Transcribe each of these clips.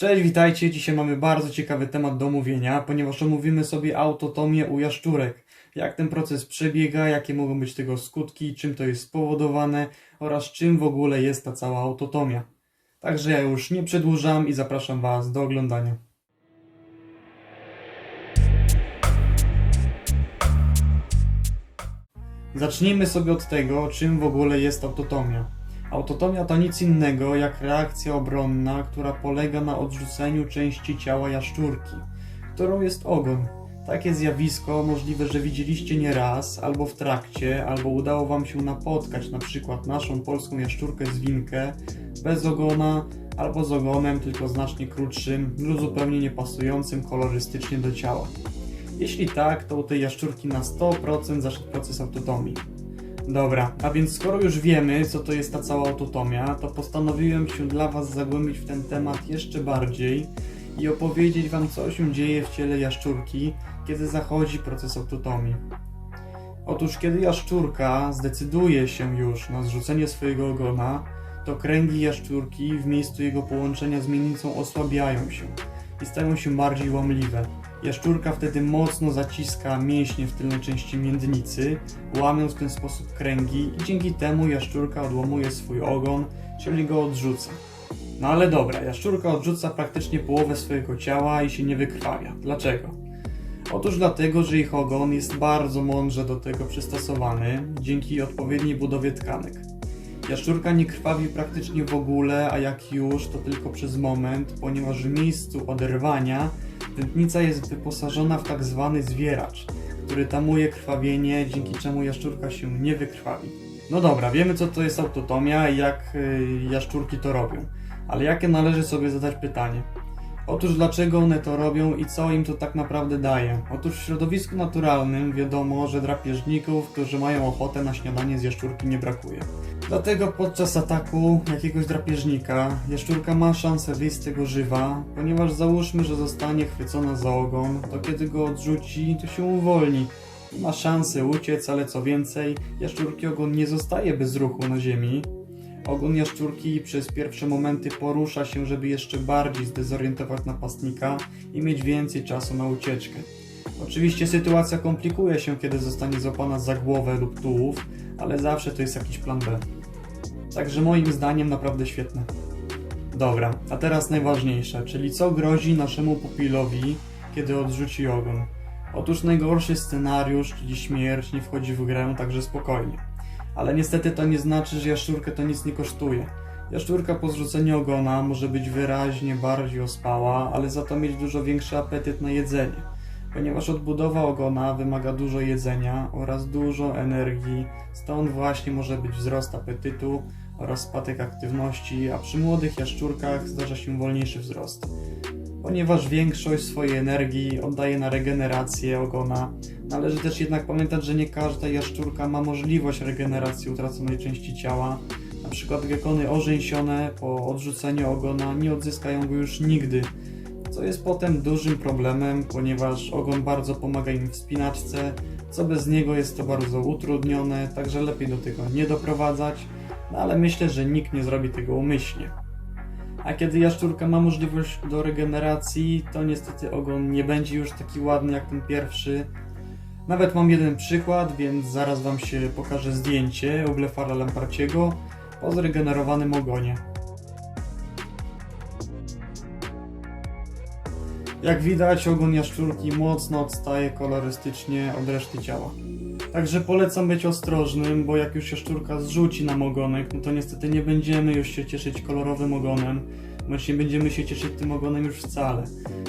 Cześć, witajcie. Dzisiaj mamy bardzo ciekawy temat do omówienia, ponieważ omówimy sobie autotomię u jaszczurek. Jak ten proces przebiega, jakie mogą być tego skutki, czym to jest spowodowane oraz czym w ogóle jest ta cała autotomia. Także ja już nie przedłużam i zapraszam Was do oglądania. Zacznijmy sobie od tego, czym w ogóle jest autotomia. Autotomia to nic innego jak reakcja obronna, która polega na odrzuceniu części ciała jaszczurki, którą jest ogon. Takie zjawisko możliwe, że widzieliście nie raz, albo w trakcie, albo udało Wam się napotkać na przykład naszą polską jaszczurkę zwinkę bez ogona, albo z ogonem, tylko znacznie krótszym lub zupełnie niepasującym kolorystycznie do ciała. Jeśli tak, to u tej jaszczurki na 100% zaszedł proces autotomii. Dobra, a więc skoro już wiemy, co to jest ta cała autotomia, to postanowiłem się dla Was zagłębić w ten temat jeszcze bardziej i opowiedzieć Wam, co się dzieje w ciele jaszczurki, kiedy zachodzi proces autotomii. Otóż, kiedy jaszczurka zdecyduje się już na zrzucenie swojego ogona, to kręgi jaszczurki w miejscu jego połączenia z miednicą osłabiają się i stają się bardziej łamliwe. Jaszczurka wtedy mocno zaciska mięśnie w tylnej części miednicy, łamiąc w ten sposób kręgi i dzięki temu jaszczurka odłamuje swój ogon, czyli go odrzuca. No ale dobra, jaszczurka odrzuca praktycznie połowę swojego ciała i się nie wykrwawia. Dlaczego? Otóż dlatego, że ich ogon jest bardzo mądrze do tego przystosowany dzięki odpowiedniej budowie tkanek. Jaszczurka nie krwawi praktycznie w ogóle, a jak już, to tylko przez moment, ponieważ w miejscu oderwania tętnica jest wyposażona w tak zwany zwieracz, który tamuje krwawienie, dzięki czemu jaszczurka się nie wykrwawi. No dobra, wiemy co to jest autotomia i jak y, jaszczurki to robią, ale jakie należy sobie zadać pytanie? Otóż dlaczego one to robią i co im to tak naprawdę daje? Otóż w środowisku naturalnym wiadomo, że drapieżników, którzy mają ochotę na śniadanie z jaszczurki nie brakuje. Dlatego podczas ataku jakiegoś drapieżnika jaszczurka ma szansę wyjść z tego żywa, ponieważ załóżmy, że zostanie chwycona za ogon, to kiedy go odrzuci, to się uwolni. I ma szansę uciec, ale co więcej, jaszczurki ogon nie zostaje bez ruchu na ziemi. Ogon jaszczurki przez pierwsze momenty porusza się, żeby jeszcze bardziej zdezorientować napastnika i mieć więcej czasu na ucieczkę. Oczywiście sytuacja komplikuje się, kiedy zostanie złapana za głowę lub tułów, ale zawsze to jest jakiś plan B. Także moim zdaniem naprawdę świetne. Dobra, a teraz najważniejsze, czyli co grozi naszemu pupilowi, kiedy odrzuci ogon. Otóż najgorszy scenariusz, czyli śmierć, nie wchodzi w grę, także spokojnie. Ale niestety to nie znaczy, że jaszczurkę to nic nie kosztuje. Jaszczurka po zrzuceniu ogona może być wyraźnie bardziej ospała, ale za to mieć dużo większy apetyt na jedzenie ponieważ odbudowa ogona wymaga dużo jedzenia oraz dużo energii, stąd właśnie może być wzrost apetytu oraz spadek aktywności, a przy młodych jaszczurkach zdarza się wolniejszy wzrost. Ponieważ większość swojej energii oddaje na regenerację ogona, należy też jednak pamiętać, że nie każda jaszczurka ma możliwość regeneracji utraconej części ciała. Na przykład gekony orzęsione po odrzuceniu ogona nie odzyskają go już nigdy, co jest potem dużym problemem, ponieważ ogon bardzo pomaga im w spinaczce, co bez niego jest to bardzo utrudnione, także lepiej do tego nie doprowadzać, no ale myślę, że nikt nie zrobi tego umyślnie. A kiedy jaszczurka ma możliwość do regeneracji, to niestety ogon nie będzie już taki ładny jak ten pierwszy. Nawet mam jeden przykład, więc zaraz Wam się pokażę zdjęcie Ublefara Lamparciego po zregenerowanym ogonie. Jak widać, ogon jaszczurki mocno odstaje kolorystycznie od reszty ciała. Także polecam być ostrożnym, bo jak już jaszczurka zrzuci nam ogonek, no to niestety nie będziemy już się cieszyć kolorowym ogonem, bądź nie będziemy się cieszyć tym ogonem już wcale.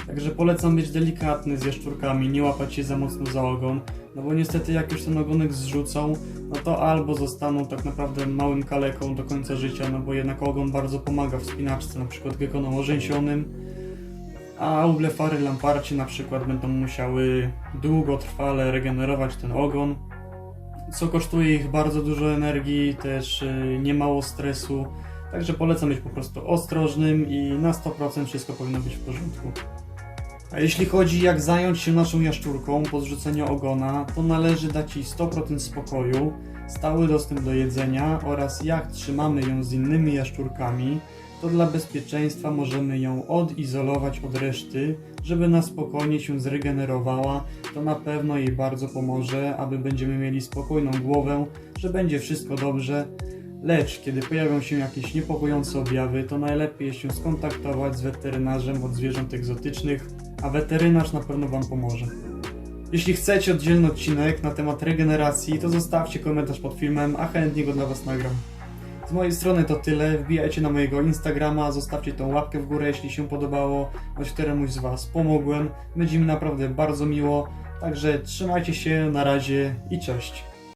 Także polecam być delikatny z jaszczurkami, nie łapać się za mocno za ogon, no bo niestety jak już ten ogonek zrzucą, no to albo zostaną tak naprawdę małym kaleką do końca życia, no bo jednak ogon bardzo pomaga w spinaczce, na przykład gekonom orzęsionym, a ublefary lamparci na przykład będą musiały długotrwale regenerować ten ogon, co kosztuje ich bardzo dużo energii, też y, niemało stresu, także polecam być po prostu ostrożnym i na 100% wszystko powinno być w porządku. A jeśli chodzi jak zająć się naszą jaszczurką po zrzuceniu ogona, to należy dać jej 100% spokoju, stały dostęp do jedzenia oraz jak trzymamy ją z innymi jaszczurkami, to dla bezpieczeństwa możemy ją odizolować od reszty, żeby na spokojnie się zregenerowała. To na pewno jej bardzo pomoże, aby będziemy mieli spokojną głowę, że będzie wszystko dobrze. Lecz kiedy pojawią się jakieś niepokojące objawy, to najlepiej się skontaktować z weterynarzem od zwierząt egzotycznych, a weterynarz na pewno Wam pomoże. Jeśli chcecie oddzielny odcinek na temat regeneracji, to zostawcie komentarz pod filmem, a chętnie go dla Was nagram. Z mojej strony to tyle. Wbijajcie na mojego Instagrama, zostawcie tą łapkę w górę, jeśli się podobało, choć któremuś z Was pomogłem. Będzie mi naprawdę bardzo miło. Także trzymajcie się, na razie i cześć.